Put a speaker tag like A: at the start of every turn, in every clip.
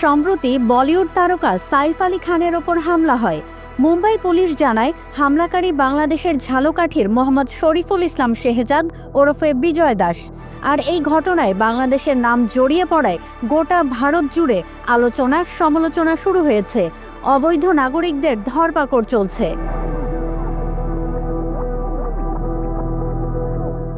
A: সম্প্রতি বলিউড তারকা সাইফ আলী খানের ওপর হামলা হয়। মুম্বাই পুলিশ জানায়, হামলাকারী বাংলাদেশের ঝালকাঠির মোহাম্মদ শরীফুল ইসলাম শেহজাদ ওরফে বিজয় দাস। আর এই ঘটনায় বাংলাদেশের নাম জড়িয়ে পড়ায় গোটা ভারত জুড়ে আলোচনা সমালোচনা শুরু হয়েছে। অবৈধ নাগরিকদের ধরপাকড় চলছে।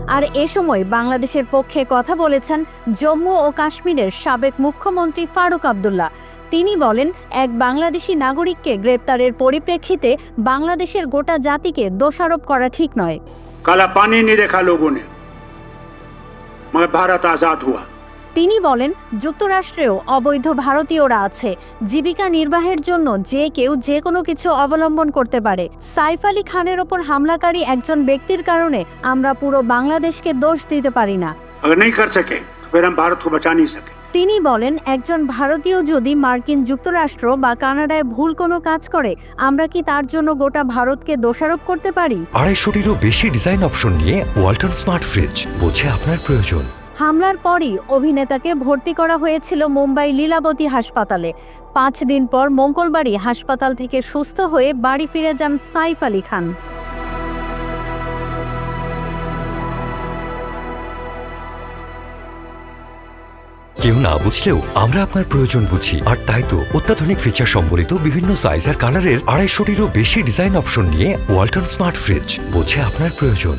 A: আর এ সময় বাংলাদেশের পক্ষে কথা বলেছেন জম্মু ও কাশ্মীরের সাবেক মুখ্যমন্ত্রী ফারুক আবদুল্লাহ। তিনি বলেন, এক বাংলাদেশি নাগরিককে গ্রেপ্তারের পরিপ্রেক্ষিতে বাংলাদেশের গোটা জাতিকে দোষারোপ করা ঠিক নয়।
B: কালা পানি নিরেখা লোগোনে মানে ভারত আজাদ হুয়া।
A: তিনি বলেন যুক্তরাষ্ট্রেও অবৈধ ভারতীয়রা আছে। জীবিকা নির্বাহের জন্য যে কেউ যে কোনো কিছু অবলম্বন করতে পারে। সাইফ আলী খানের ওপর হামলাকারী একজন ব্যক্তির কারণে আমরা পুরো বাংলাদেশকে দোষ দিতে পারি না। তিনি বলেন একজন ভারতীয় যদি মার্কিন যুক্তরাষ্ট্র বা কানাডায় ভুল কোনো কাজ করে আমরা কি তার জন্য গোটা ভারতকে দোষারোপ করতে পারি?
C: আড়াইশোটিরও বেশি ডিজাইন অপশন নিয়ে ওয়াল্টন স্মার্ট ফ্রিজ বোঝে আপনার প্রয়োজন।
A: হামলার পরই অভিনেতাকে ভর্তি করা হয়েছিল মুম্বাই লীলাবতী হাসপাতালে। পাঁচ দিন পর মঙ্গলবারই হাসপাতাল থেকে সুস্থ হয়ে বাড়ি ফিরে যান সাইফ আলী খান।
C: কেউ না বুঝলেও আমরা আপনার প্রয়োজন বুঝি। আর তাই তো অত্যাধুনিক ফিচার সম্বলিত বিভিন্ন সাইজ আর কালারের আড়াইশোটিরও বেশি ডিজাইন অপশন নিয়ে ওয়ালটন স্মার্ট ফ্রিজ বোঝে আপনার প্রয়োজন।